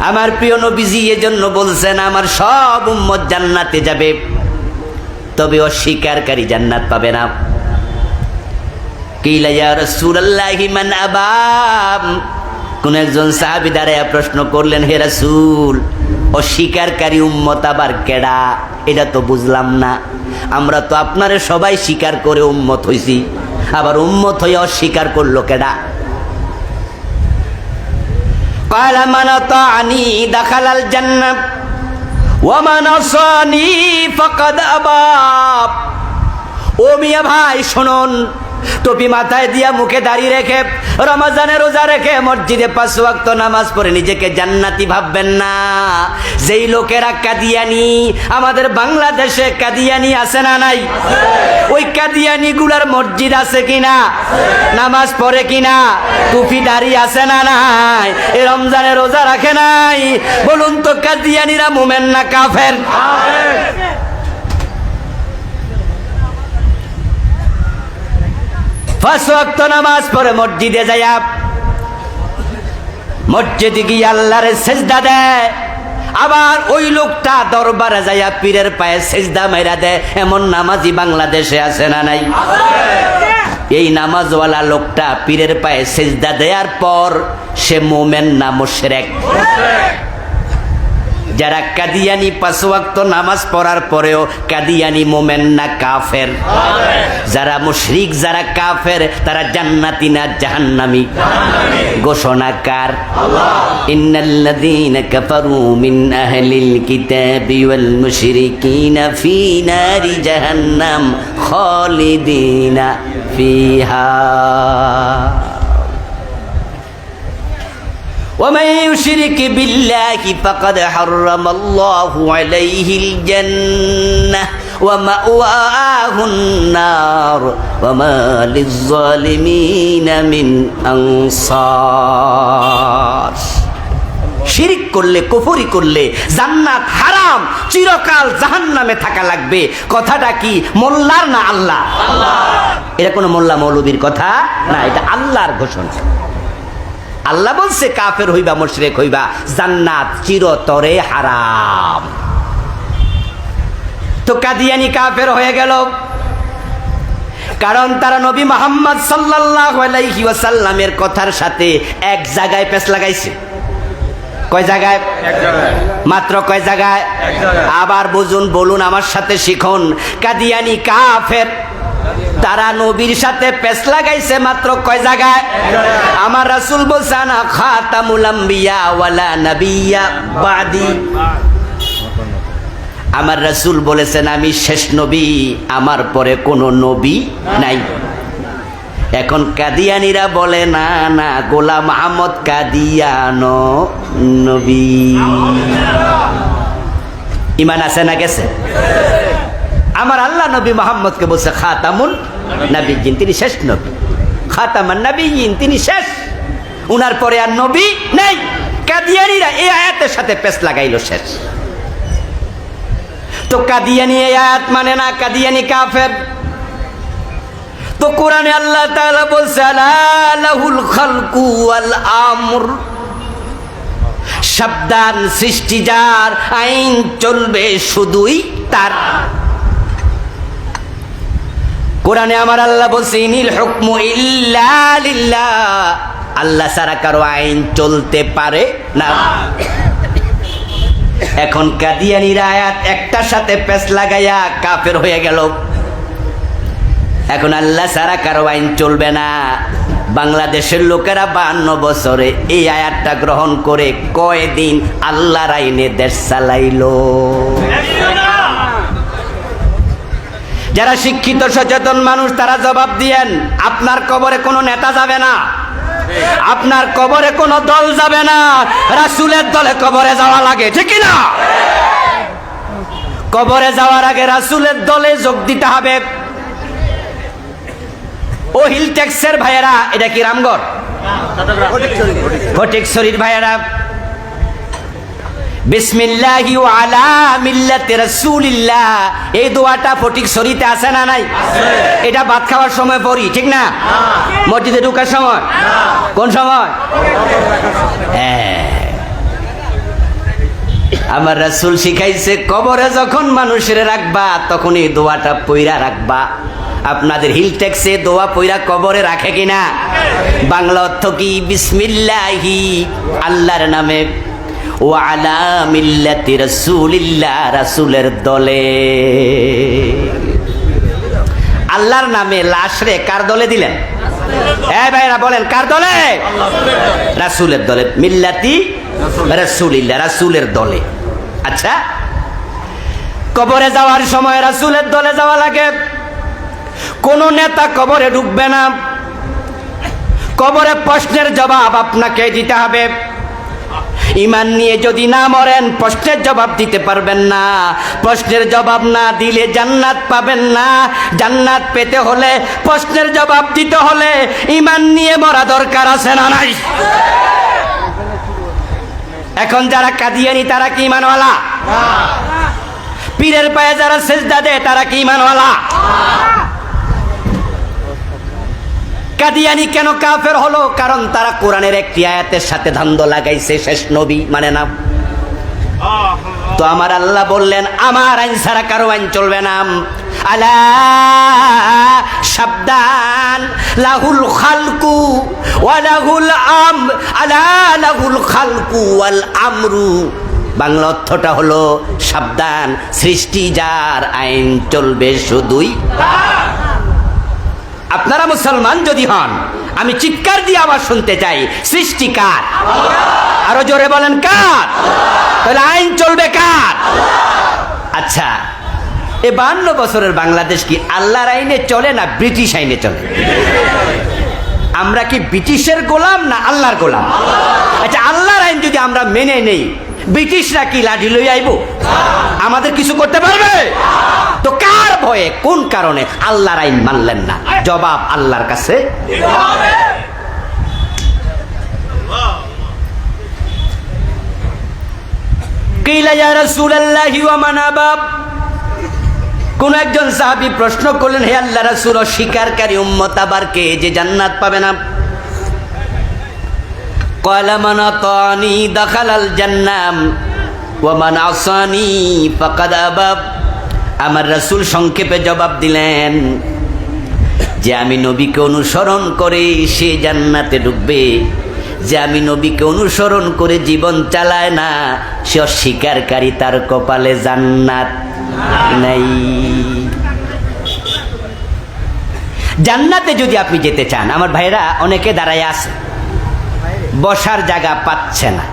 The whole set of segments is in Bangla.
আমার প্রিয় নবীজি এজন্য বলছেন, আমার সব উম্মত জান্নাতে যাবে, তবে অস্বীকারী জান্নাত পাবে না। কোন একজন সাহাবী দাঁড়ায় প্রশ্ন করলেন, হে রাসূল অস্বীকারী উম্মত আবার কেডা এটা তো বুঝলাম না আমরা তো আপনারে সবাই স্বীকার করে উম্মত হইছি আবার উম্মত হয়ে অস্বীকার করলো কেডা قال من طعني دخل الجنة ومن عصاني فقد أبى ও মিয়া ভাই শুনুন টুপি মাথায় দিয়া মুখে দাঁড়িয়ে রেখে রমাজানে রোজা রেখে মসজিদে পাঁচ ওয়াক্ত নামাজ পড়ে নিজেকে জান্নাতি ভাববেন না। যেই লোকেরা কাদিয়ানি, আমাদের বাংলাদেশে কাদিয়ানি আছে না নাই? ওই কাদিয়ানি গুলার মসজিদ আছে কিনা? নামাজ পড়ে কিনা? টুপি দাড়ি আছে না নাই? এ রমজানে রোজা রাখে নাই? বলুন তো, কাদিয়ানিরা মোমেন না কাফের? পাঁচ নামাজ পড়ে মসজিদে যাইয়া, মসজিদে গিয়ে আল্লাহরে সেজদা দেয়। আবার ওই লোকটা দরবারে যাইয়া পীরের পায়ে সেজদা মেরা দেয়। এমন নামাজি বাংলাদেশে আছে না নাই? এই নামাজওয়ালা লোকটা পীরের পায়ে সেজদা দেওয়ার পর সে মোমেন না মুশরেক। যারা কাদিয়ানি পাঁচ ওয়াক্ত নামাজ পড়ার পরেও কাদিয়ানি মোমেন না কাফের। যারা মুশরিক, যারা কাফের, তারা জান্নাতি না জাহান্নামি। ঘোষণাকার ইন্নাল্লাযীনা কাফারু মিন আহলিল কিতাবি ওয়াল মুশরিকিনা ফি নারি জাহান্নাম খালিদিনা ফিহা। ومن يشرك بالله فقد حرم الله عليه الجنة ومأواه النار وما للظالمين من أنصار শিরিক করলে কুফরি করলে জান্নাত হারাম চিরকাল জাহান্নামে থাকা লাগবে কথাটা কি মোল্লার না আল্লাহ এটা কোনো মোল্লা মৌলবীর কথা না এটা আল্লাহর ঘোষণা আল্লাহ বলছে কাফের হইবা মুশরিক হইবা জান্নাত চিরতরে হারাম। তো কাদিয়ানি কাফের হয়ে গেল। কারণ তারা নবী মোহাম্মদ সাল্লাল্লাহু আলাইহি ওয়াসাল্লামের কথার সাথে এক জায়গায় পেছ লাগাইছে। কয় জায়গায়? মাত্র কয় জায়গায়। আবার বুঝুন বলুন আমার সাথে শিখুন। কাদিয়ানি কাফের তারা নবীর সাথে পেস লাগাইছে মাত্র কয় জায়গায়? আমার রাসূল বলছে না খাতামুল নাবিয়্যা বাদি। আমার রাসূল বলেছেন, আমি শেষ নবী, আমার পরে কোনো নবী নাই। এখন কাদিয়ানিরা বলে, না না, গোলাম আহমদ কাদিয়ানো নবী। ইমান আছে না গেছে? আমার আল্লাহ নবী মোহাম্মদকে বলছে খাতামুল নবীজিন তিনি শেষ নবী। খাতামান নবীজিন তিনি শেষ। উনার পরে আর নবী নেই। কাদিয়ানিরা এই আয়াতের সাথে পেস লাগাইল শেষ। তো কাদিয়ানি এই আয়াত মানে না কাদিয়ানি কাফের? তো কোরআনে আল্লাহ তাআলা বলছে, আলা লাহুল খালকু ওয়াল আমর। সাবধান সৃষ্টি যার, আইন চলবে শুধুই তার। কোরআনে আমার আল্লাহ বলছে, ইনিল হুকমু ইল্লা আল্লাহ ছাড়া কারও আইন চলতে পারে না। এখন কাদিয়ানির আয়াত একটার সাথে পেস লাগাইয়া কাফের হয়ে গেল। এখন আল্লাহ ছাড়া কারও আইন চলবে না। বাংলাদেশের লোকেরা বান্ন বছরে এই আয়াতটা গ্রহণ করে কয়দিন আল্লাহর আইনে দেশ চালাইলো। যারা শিক্ষিত সচেতন মানুষ তারা জবাব দিয়েন আপনার কবরে কোনো নেতা যাবে না। আপনার কবরে কোনো দল যাবে না। রাসুলের দলে কবরে যাওয়া লাগে ঠিক না কবরে যাওয়ার আগে রাসুলের দলে যোগ দিতে হবে। ও হিল ট্যাক্সের ভাইয়েরা এটা কি রামগড়? ফটিকছড়ির ভাইয়েরা বিসমিল্লাহি আলা মিল্লাতি রাসূলিল্লাহ। এই দোয়াটা ফটিক শরীতে আছে না নাই? এটা ভাত খাওয়ার সময় পড়ি ঠিক না? মসজিদে ঢুকার সময়? কোন সময়? হ্যাঁ। আমার রাসূল শিখাইছে কবরে যখন মানুষের রাখবা তখন এই দোয়াটা পইরা রাখবা। আপনাদের হিল ট্যাক্সে দোয়া পইরা কবরে রাখে কিনা? বাংলা অর্থ কি? বিসমিল্লাহি আল্লাহর নামে ও আলা মিল্লাতি রাসূলিল্লাহ, রাসূলের দলে। আল্লাহর নামে লাশ রে, কার দলে দিলেন? হ্যাঁ ভাইরা বলেন, কার দলে? রাসূলের দলে। মিল্লাতি রাসূলিল্লাহ, রাসূলের দলে। আচ্ছা কবরে যাওয়ার সময় রাসূলের দলে যাওয়া লাগে। কোন নেতা কবরে ঢুকবে না। কবরে প্রশ্নের জবাব আপনাকে দিতে হবে। ইমান নিয়ে যদি না মরেন প্রশ্নের জবাব দিতে পারবেন না। প্রশ্নের জবাব না দিলে জান্নাত পাবেন না। জান্নাত পেতে হলে প্রশ্নের জবাব দিতে হলে ইমান নিয়ে মরা দরকার আছে না নাই? এখন যারা কাদিয়ানি তারা কি ইমানওয়ালা? পীরের পায়ে যারা সেজদা দেয় তারা কি ইমানওয়ালা? কাদিয়ানি কেন কাফের হলো? কারণ তারা কোরআনের একটি আয়াতের সাথে ধান্দ লাগাইছে, শেষ নবী মানে না। তো আমার আল্লাহ বললেন, আমার আইন ছাড়া কারও আইন চলবে না। আলা সাবধান লাহুল আম আমরু। বাংলা অর্থটা হলো সাবধান সৃষ্টি যার আইন চলবে শুধুই। আপনারা মুসলমান যদি হন, আমি চিৎকার দিয়ে আবার শুনতে চাই সৃষ্টিকার আরও জোরে বলেন কার? তাহলে আইন চলবে কার? আচ্ছা এ বান্ন বছরের বাংলাদেশ কি আল্লাহর আইনে চলে না ব্রিটিশ আইনে চলে? আমরা কি ব্রিটিশের গোলাম না আল্লাহর গোলাম? আচ্ছা আল্লাহর আইন যদি আমরা মেনে নেই ব্রিটিশরা কি লাঠি লই আইব? আমাদের কিছু করতে পারবে? তো কার ভয়ে, কোন কারণে আল্লাহর আইন মানলেন না? জবাব আল্লাহর কাছে। কোন একজন সাহাবী প্রশ্ন করলেন, হে আল্লাহ রাসূল অস্বীকারী উম্মত আবার কে? যে জান্নাত পাবে না। قال من أطاني دخل الجنة ومن عصاني فقد أبى আমার রাসূল সংক্ষেপে জবাব দিলেন যে আমি নবীকে অনুসরণ করে সে জান্নাতে ঢুকবে যে আমি নবীকে অনুসরণ করে জীবন চালায় না সে অস্বীকারী তার কপালে জান্নাত নাই জান্নাতে যদি আপনি যেতে চান আমার ভাইরা অনেকে দাঁড়ায় আছে বসার জায়গা পাচ্ছে না।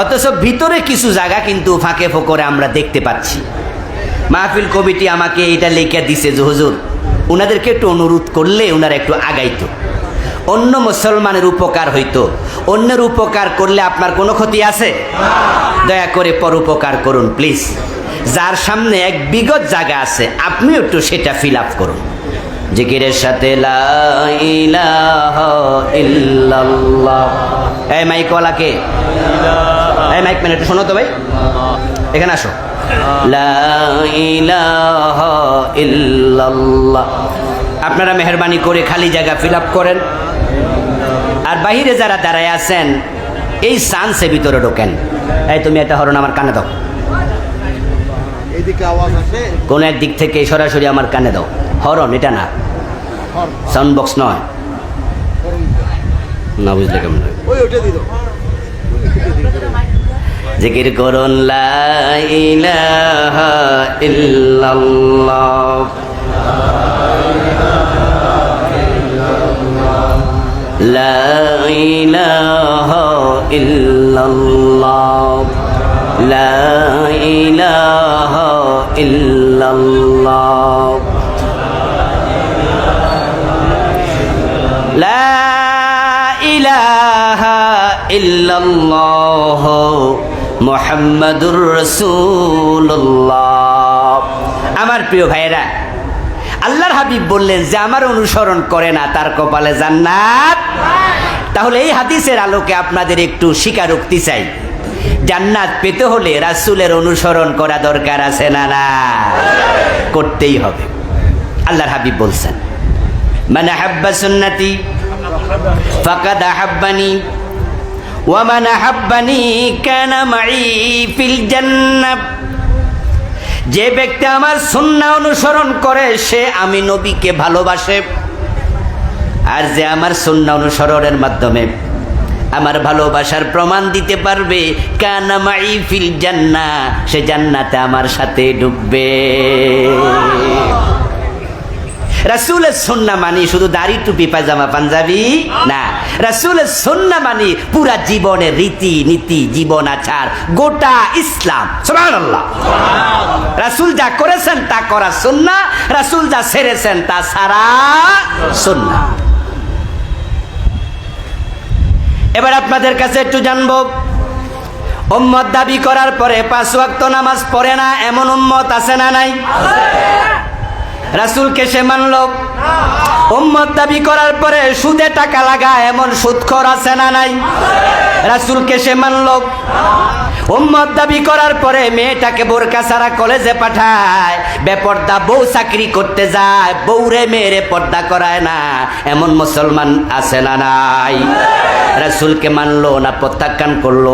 অথচ ভিতরে কিছু জায়গা কিন্তু ফাঁকে ফোকরে আমরা দেখতে পাচ্ছি। মাহফিল কমিটি আমাকে এটা লেখা দিছে যে, হুজুর ওনাদেরকে একটু অনুরোধ করলে ওনারা একটু আগাইতো। অন্য মুসলমানের উপকার হইতো। অন্যের উপকার করলে আপনার কোনো ক্ষতি আছে? দয়া করে পরোপকার করুন, প্লিজ। যার সামনে এক বিগত জায়গা আছে, আপনিও একটু সেটা ফিল আপ করুন। জিকিরের সাথে এই এই মাইক মানে একটু শোনো তো ভাই। এখানে আসো। আপনারা মেহরবানি করে খালি জায়গা ফিল করেন। আর বাহিরে যারা দাঁড়ায় আছেন, এই সান্সে ভিতরে ঢোকেন। এই তুমি একটা হরণ আমার কানে দাও। কোন এক দিক থেকে সরাসরি আমার কানে দাও। হরন এটা না। সাউন্ড বক্স নয়। না বুঝলে কেমন জিকির করুন লা ইলাহা ইল্লাল্লাহ। ইল্লাল্লাহ। মুহাম্মাদুর আমার প্রিয় ভাইরা আল্লাহর হাবিব বললেন যে, আমার অনুসরণ করে না, তার কপালে জান্নাত। তাহলে এই হাদিসের আলোকে আপনাদের একটু স্বীকারোক্তি চাই। জান্নাত পেতে হলে রাসূলের অনুসরণ করা দরকার আছে না না? করতেই হবে। আল্লাহর হাবিব বলছেন মানে হাব্বা সুন্নতি ফাকাদ আহাব্বানি কানা যে ব্যক্তি আমার সুন্নাহ অনুসরণ করে, সে আমি নবীকে ভালোবাসে। আর যে আমার সুন্নাহ অনুসরণের মাধ্যমে আমার ভালোবাসার প্রমাণ দিতে পারবে। কানা মাই ফিল জান্না, সে জান্নাতে আমার সাথে ডুববে। রাসুলের সন্না মানি শুধু দাড়ি, টুপি পাজামা পাঞ্জাবি না। রাসুলের সন্না মানি পুরা জীবনের রীতি, নীতি, জীবন আচার, গোটা ইসলাম। সুবহানাল্লাহ। রাসুল যা করেছেন তা করা সুন্না, রাসুল যা সেরেছেন তা সারা সুন্না। এবার আপনাদের কাছে একটু জানব। উম্মত দাবি করার পরে পাঁচ ওয়াক্ত নামাজ পড়ে না এমন উম্মত আছে না নাই? রাসুলকে সে মানল। উম্মত দাবি করার পরে সুদে টাকা লাগা এমন সুদখর আছে না নাই? রাসুলকে সে মানল। উম্মত দাবি করার পরে মেয়েটাকে বোরকা সারা কলেজে পাঠায়। বেপর্দা বউ চাকরি করতে যায়, বউরে মেয়েরে পর্দা করায় না। এমন মুসলমান আছে না নাই? রাসুলকে মানলো না, প্রত্যাখ্যান করল।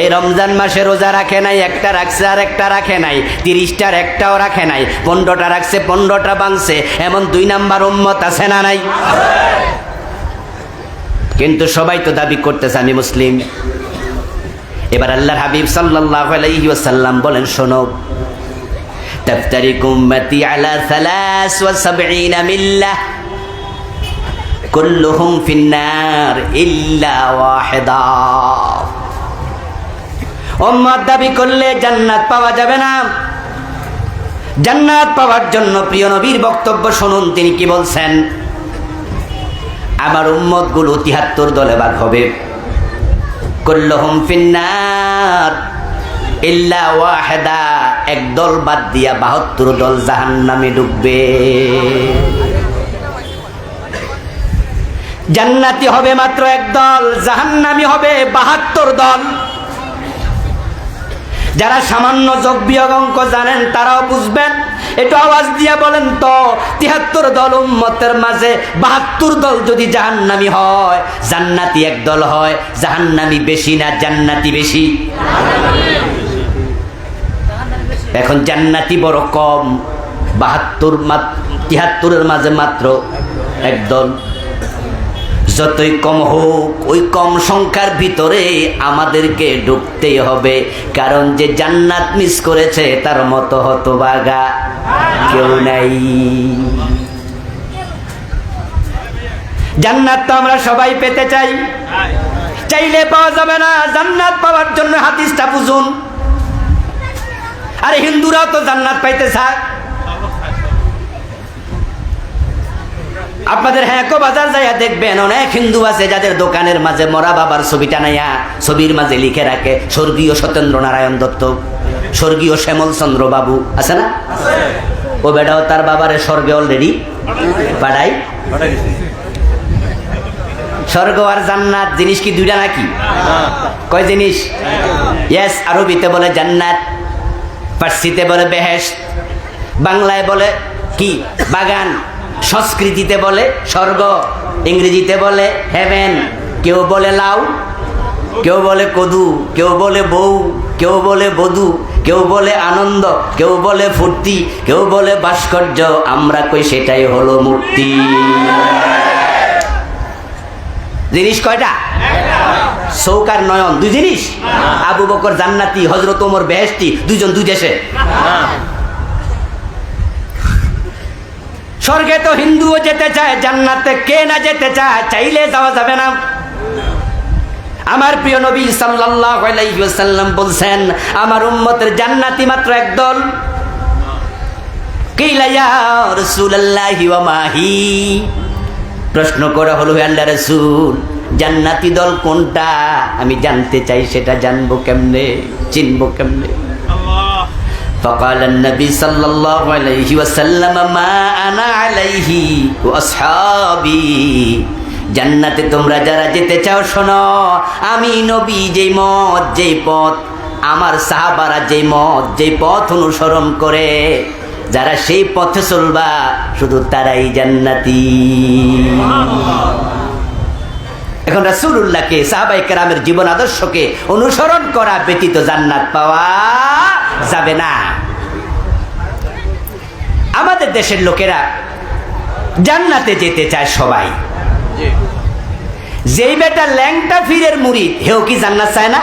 এই রমজান মাসে রোজা রাখে নাই, একটা রাখছে আর একটা রাখে নাই তিরিশটার একটাও রাখে নাই, পনেরোটা রাখছে, পনেরোটা বাংছে এমন দুই নাম্বার উম্মত আছে না নাই? কিন্তু সবাই তো দাবি করতেছে, আমি মুসলিম। এবার আল্লাহর হাবিব সাল্লাল্লাহু আলাইহি ওয়াসাল্লাম বলেন শোনো تفترق أمتي على ثلاث وسبعين ملة كلهم في النار إلا واحدا উম্মত দাবি করলে জান্নাত পাওয়া যাবে না জান্নাত পাওয়ার জন্য প্রিয় নবীর বক্তব্য শুনুন তিনি কি বলছেন আমার উম্মত গুলো তিহাত্তর দলে ভাগ হবে কুল্লুহুম ফিন্নার। ইল্লা ওয়াহেদা, এক দল বাদ দিয়া বাহাত্তর দল জাহান্নামে ডুববে। জান্নাতি হবে মাত্র এক দল, জাহান্নামি হবে বাহাত্তর দল। যারা সামান্য বিয়োগ অঙ্ক জানেন, তারাও বুঝবেন। একটু আওয়াজ দিয়ে বলেন তো তিহাত্তর দল উম্মতের মাঝে বাহাত্তর দল যদি জাহান্নামি হয়, জান্নাতি এক দল হয়, জাহান্নামি বেশি না জান্নাতি বেশি? এখন জান্নাতি বড় কম, বাহাত্তর তিহাত্তরের মাঝে মাত্র এক দল। যতই কম হোক, ওই কম সংখ্যার ভিতরে আমাদেরকে ঢুকতেই হবে। কারণ যে জান্নাত মিস করেছে, তার মতো হতো হতবাগা কেউ নাই। জান্নাত তো আমরা সবাই পেতে চাই। চাইলে পাওয়া যাবে না, জান্নাত পাওয়ার জন্য হাদিসটা বুঝুন। আরে হিন্দুরাও তো জান্নাত পাইতে চায়। আপনাদের হ্যাঁ বাজার যাইয়া দেখবেন, অনেক হিন্দু আছে যাদের দোকানের মাঝে মরা বাবার ছবি টানাইয়া ছবির মাঝে লিখে রাখে, স্বর্গীয় সত্যেন্দ্র নারায়ণ দত্ত, স্বর্গীয় শ্যামল চন্দ্র বাবু, আছে না? ও বেটাও তার বাবারে স্বর্গে অলরেডি পাঠাই। স্বর্গ আর জান্নাত জিনিস কি দুইটা নাকি? কয় জিনিস? ইয়েস আরবিতে বলে জান্নাত পার্সিতে বলে বেহেস বাংলায় বলে কি? বাগান। সংস্কৃতিতে বলে স্বর্গ, ইংরেজিতে বলে হেভেন কেউ বলে লাউ, কেউ বলে কদু, কেউ বলে বউ, কেউ বলে বধু, কেউ বলে আনন্দ, কেউ বলে ফুর্তি, কেউ বলে ভাস্কর্য, আমরা কই সেটাই হলো মূর্তি। জিনিস কয়টা? সৌকার নয়ন, দুই জিনিস? আবু বকর জান্নাতি হজরত ওমর বেহেস্তি দুজন দুই দেশে। স্বর্গে তো হিন্দুও যেতে চায়, জান্নাতে কে না যেতে চায়, চাইলে যাওয়া যাবে না। আমার প্রিয় নবী ওয়াসাল্লাম বলছেন, আমার উম্মতের জান্নাতি মাত্র একদল প্রশ্ন করা হলো আল্লাহ রসুল, জান্নাতি দল কোনটা? আমি জানতে চাই সেটা জানব কেমনে, চিনবো কেমনে? فقال النبي صلى الله عليه وسلم ما أنا عليه وأصحابي জান্নাতে তোমরা যারা যেতে চাও শোনো আমি নবী যেই মত যেই পথ আমার সাহাবারা যেই মত যেই পথ অনুসরণ করে যারা সেই পথে চলবা শুধু তারাই জান্নাতি এখন রাসূলুল্লাহকে সাহাবাই কেরামের জীবন আদর্শকে অনুসরণ করা ব্যতীত জান্নাত পাওয়া যাবে না আমাদের দেশের লোকেরা জান্নাতে যেতে চায় সবাই। যেই বেটা ল্যাংটা ফিরের মুড়িদ হেও কি জান্নাত চায় না?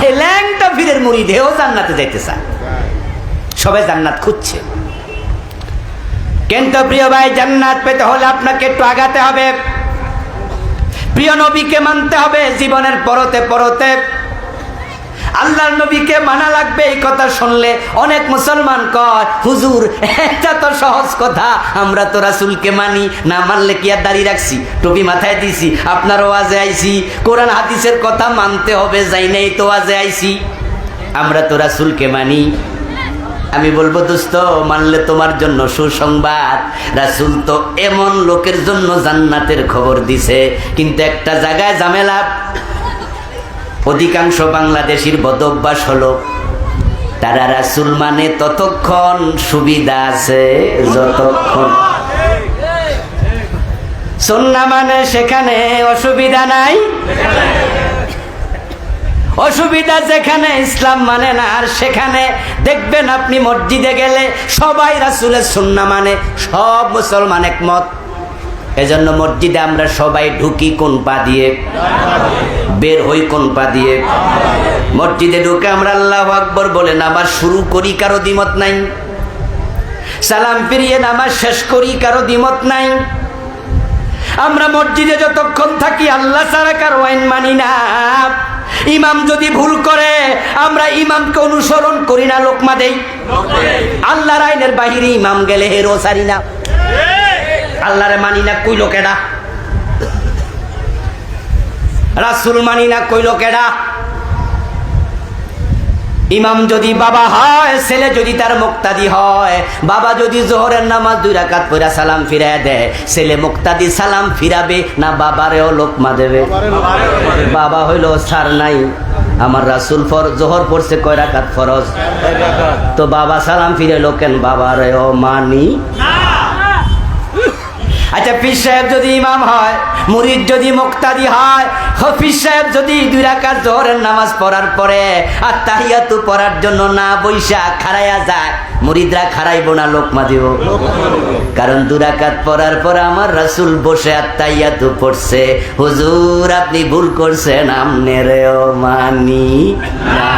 হে ল্যাংটা ফিরের মুড়িদ হেও জান্নাতে যেতে চায়। সবাই জান্নাত খুঁজছে। কিন্তু প্রিয় ভাই জান্নাত পেতে হলে আপনাকে একটু আগাতে হবে। প্রিয় নবীকে মানতে হবে জীবনের পরতে পরতে। আল্লাহর নবীকে মানা লাগবে, এই কথা শুনলে অনেক মুসলমান কয়, হুজুর, এটা তো সহজ কথা, আমরা তো রাসুলকে মানি, না মানলে কি আর দাঁড়িয়ে রাখছি? টুপি মাথায় দিছি, আপনার ওয়াজে আইছি, কোরআন হাদিসের কথা মানতে হবে, যাই নাই তো ওয়াজে আইছি। আমরা তো রাসুলকে মানি। আমি বলব, দোস্ত, মানলে তোমার জন্য সুসংবাদ। রাসুল তো এমন লোকের জন্য জান্নাতের খবর দিছে, কিন্তু একটা জায়গায় ঝামেলা অধিকাংশ বাংলাদেশির বদভ্যাস হলো, তারা রাসুল মানে ততক্ষণ সুবিধা আছে, যতক্ষণ। সন্না মানে সেখানে অসুবিধা নাই। অসুবিধা যেখানে, ইসলাম মানে না, আর সেখানে দেখবেন আপনি মসজিদে গেলে সবাই রাসুলের সুন্না মানে সব মুসলমান একমত। এজন্য মসজিদে আমরা সবাই ঢুকি কোন পা দিয়ে? বের হই কোন পা দিয়ে? মসজিদে ঢুকে আমরা আল্লাহ আকবর বলে, নামাজ শুরু করি, কারও দ্বিমত নাই। সালাম ফিরিয়ে নামাজ শেষ করি, কারও দ্বিমত নাই। আমরা মসজিদে যতক্ষণ থাকি, আল্লাহ ছাড়া কারও আইন মানি না। ইমাম যদি ভুল করে, আমরা ইমামকে অনুসরণ করি না লোকমা দেই আল্লাহর আইনের বাহিরে ইমাম গেলে হেরো সারি না। আল্লাহরে মানি না কই লোকেরা রাসুল মানি না কই লোকেরা ইমাম যদি বাবা হয়, ছেলে যদি তার মুক্তাদি হয়, বাবা যদি জোহরের নামাজ দুই রাকাত পড়া সালাম ফিরায় দেয়, ছেলে মুক্তাদি সালাম ফিরাবে না বাবারেও লোকমা দেবে বাবা হইল সার নাই। আমার রাসুল ফর, জোহর পড়ছে কয় রাকাত ফরজ? তো বাবা সালাম ফিরে লোকেন বাবারেও মানি আচ্ছা পীর সাহেব যদি ইমাম হয়, মুরিদ যদি মুক্তাদি হয়, হফিজ সাহেব যদি দুই রাকাত জোহরের নামাজ পড়ার পরে আর তাহিয়াতু পড়ার জন্য না বৈশা খাড়াইয়া যায়, মুরিদরা খাড়াইব না লোকমা দিব কারণ দুরাকাত পড়ার পর আমার রাসুল বসে আর তাইয়াতু পড়ছে। হুজুর, আপনি ভুল করছেন, আমনেরেও মানি না।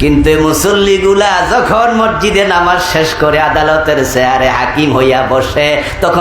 কিন্তু মুসল্লিগুলা যখন মসজিদে নামাজ শেষ করে আদালতের চেয়ারে হাকিম হইয়া বসে তখন